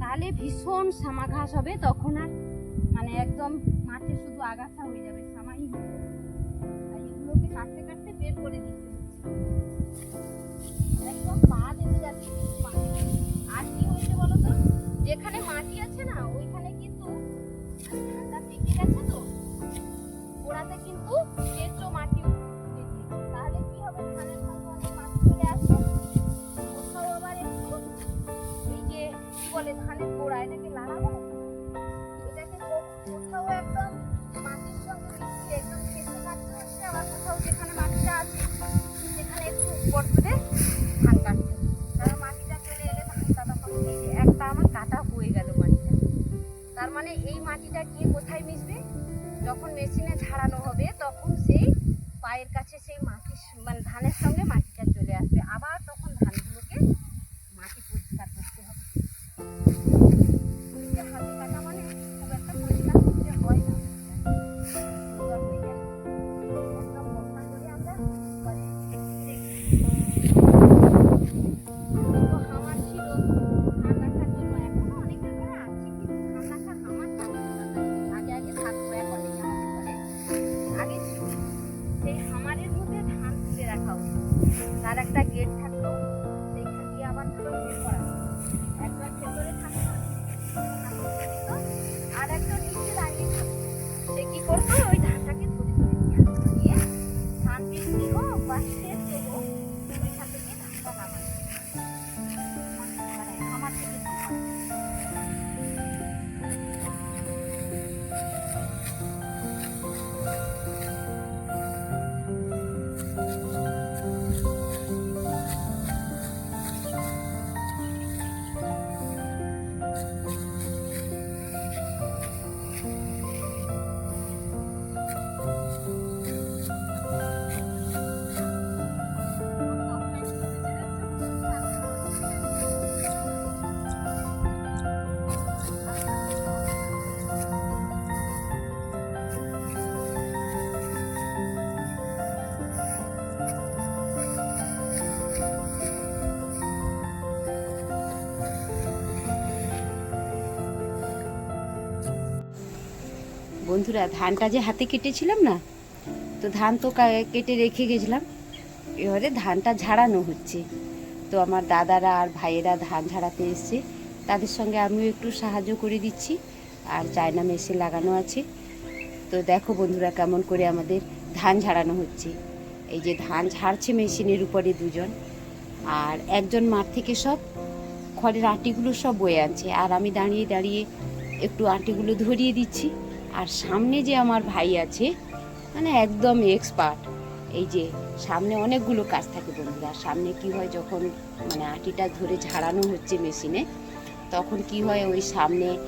তাহলে ভীষণ সামা ঘাস হবে, তখন আর মানে একদম মাঠে শুধু আগাছা হয়ে যাবে, সামাই হয়ে যাবে। তাই এগুলোকে কাটতে কাটতে বের করে দিতে একদম পা দেবে যাচ্ছে আর কি হয়েছে বলো তো? যেখানে মাটি আছে না, ওইখানে কিন্তু পেকে গেছে তো গোড়াতে কিন্তু এটাকে কোথাও মাটির যেখানে মাটিটা আছে, সেখানে একটু ধান কাটতে হচ্ছে। কারণ মাটিটা চলে এলে একটা আমার কাটা হয়ে গেল মাটিটা। তার মানে এই মাটিটা কোথায় মিশবে? যখন মেশিনে ঝাড়ানো হবে, তখন সেই পায়ের কাছে সেই মাটি মানে ধানের সঙ্গে মাটিটা বন্ধুরা, ধানটা যে হাতে কেটেছিলাম না, তো ধান তো কেটে রেখে গেছিলাম। এবারে ধানটা ঝাড়ানো হচ্ছে। তো আমার দাদারা আর ভাইয়েরা ধান ঝাড়াতে এসছে। তাদের সঙ্গে আমিও একটু সাহায্য করে দিচ্ছি। আর চায়না মেশিন লাগানো আছে। তো দেখো বন্ধুরা কেমন করে আমাদের ধান ঝাড়ানো হচ্ছে। এই যে ধান ঝাড়ছে মেশিনের উপরে দুজন। আর একজন মাঠ থেকে সব খড়ের আটিগুলো সব বয়ে আনছে। আর আমি দাঁড়িয়ে দাঁড়িয়ে একটু আটিগুলো ধরিয়ে দিচ্ছি। আর সামনে যে আমার ভাই আছে মানে একদম এক্সপার্ট এই যে সামনে অনেকগুলো কাজ থাকে বন্ধুরা। সামনে কি হয় যখন মানে আটিটা ধরে ঝাড়ানো হচ্ছে মেশিনে তখন কি হয় ওই সামনে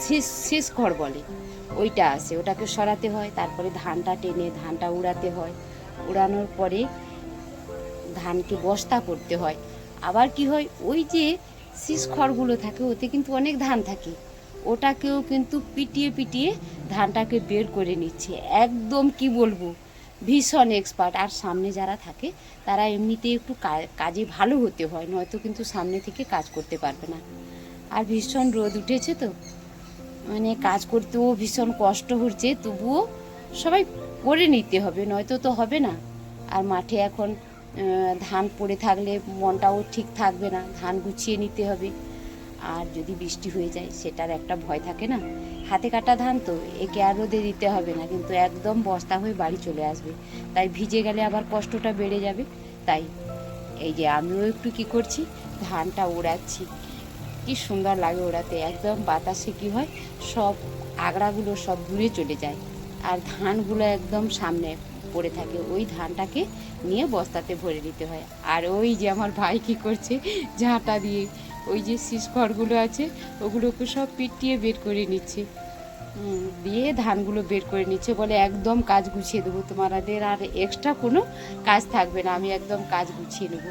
শেষ শেষ খড় বলে, ওইটা আসে ওটাকে সরাতে হয়, তারপরে ধানটা টেনে, ধানটা উড়াতে হয়। উড়ানোর পরে ধানকে বস্তা করতে হয়। আবার কি হয়, ওই যে শীষ খড়গুলো থাকে, ওতে কিন্তু অনেক ধান থাকে। ওটাকেও কিন্তু পিটিয়ে পিটিয়ে ধানটাকে বের করে নিচ্ছে। একদম কি বলব? ভীষণ এক্সপার্ট আর সামনে যারা থাকে, তারা এমনিতে একটু কাজে ভালো হতে হয়, নয়তো কিন্তু সামনে থেকে কাজ করতে পারবে না। আর ভীষণ রোদ উঠেছে তো মানে কাজ করতেও ভীষণ কষ্ট হচ্ছে, তবুও সবাই করে নিতে হবে, নয়তো তো হবে না। আর মাঠে এখন ধান পড়ে থাকলে মনটাও ঠিক থাকবে না, ধান গুছিয়ে নিতে হবে। আর যদি বৃষ্টি হয়ে যায়, সেটার একটা ভয় থাকে না? হাতে কাটা ধান তো, একে আর রোদে দিতে হবে না, কিন্তু একদম বস্তা হয়ে বাড়ি চলে আসবে। তাই ভিজে গেলে আবার কষ্টটা বেড়ে যাবে। তাই, এই যে আমিও একটু কি করছি, ধানটা ওড়াচ্ছি। কি সুন্দর লাগে ওড়াতে, একদম বাতাসে কি হয়, সব আগড়াগুলো সব দূরে চলে যায়। আর ধানগুলো একদম সামনে পড়ে থাকে, ওই ধানটাকে নিয়ে বস্তাতে ভরে নিতে হয়। আর ওই যে আমার ভাই কি করছে, ঝাঁটা দিয়ে ওই যে শীষ খড়গুলো আছে, ওগুলোকে সব পিটিয়ে বের করে নিচ্ছে। দিয়ে ধানগুলো বের করে নিচ্ছে বলে একদম কাজ গুছিয়ে দেবো। তোমাদের আর এক্সট্রা কোনো কাজ থাকবে না, আমি একদম কাজ গুছিয়ে নেব।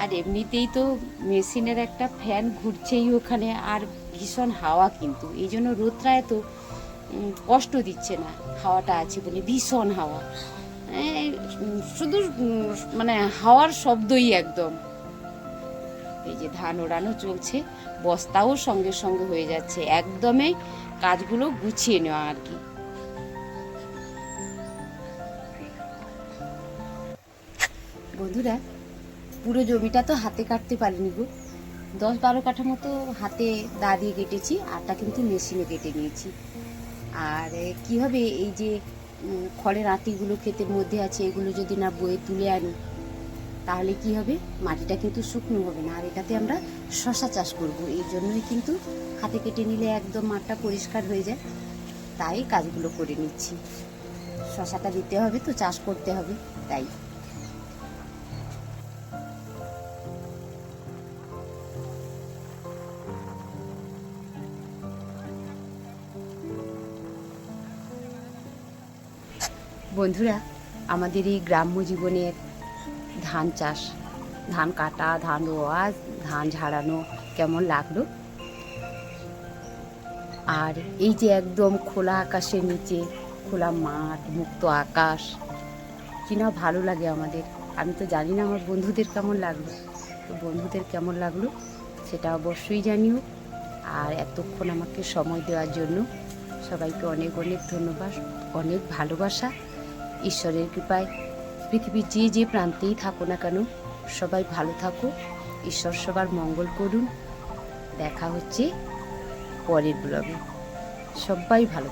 আর এমনিতেই তো মেশিনের একটা ফ্যান ঘুরছেই ওখানে, আর ভীষণ হাওয়া কিন্তু। এই জন্য রোদটা এত কষ্ট দিচ্ছে না, হাওয়াটা আছে বলে, ভীষণ হাওয়া। শুধু মানে হাওয়ার শব্দই একদম। এই যে ধান ওড়ানো চলছে বস্তাও সঙ্গে সঙ্গে হয়ে যাচ্ছে। একদমই কাজগুলো গুছিয়ে নেওয়া আর কি। বন্ধুরা পুরো জমিটা তো হাতে কাটতে পারিনি গো। দশ বারো কাঠা মতো হাতে দা দিয়ে কেটেছি আরটা কিন্তু মেশিনে কেটে নিয়েছি। আর এ, কি হবে এই যে খড়ের আঁটিগুলো ক্ষেতের মধ্যে আছে এগুলো যদি না বয়ে তুলে আনি তাহলে কি হবে? মাটিটা কিন্তু শুকনো হবে না। আর এটাতে আমরা শশা চাষ করব। এই জন্যই কিন্তু হাতে কেটে নিলে একদম মাঠটা পরিষ্কার হয়ে যায়। তাই কাজগুলো করে নিচ্ছি। শশাটা দিতে হবে তো, চাষ করতে হবে, তাই। বন্ধুরা, আমাদের এই গ্রাম্য জীবনের ধান চাষ, ধান কাটা, ধান রোয়া, ধান ঝাড়ানো কেমন লাগল? আর এই যে একদম খোলা আকাশের নিচে, খোলা মাঠ, মুক্ত আকাশ, কি না ভালো লাগে আমাদের। আমি তো জানি না আমার বন্ধুদের কেমন লাগল। তো বন্ধুদের কেমন লাগল সেটা অবশ্যই জানিও। আর এতক্ষণ আমাকে সময় দেওয়ার জন্য সবাইকে অনেক অনেক ধন্যবাদ, অনেক ভালোবাসা। ঈশ্বরের কৃপায় পৃথিবীর যে যে প্রান্তেই থাকো না কেন, সবাই ভালো থাকো, ঈশ্বর সবার মঙ্গল করুন। দেখা হচ্ছে পরের ব্লগে সবাই ভালো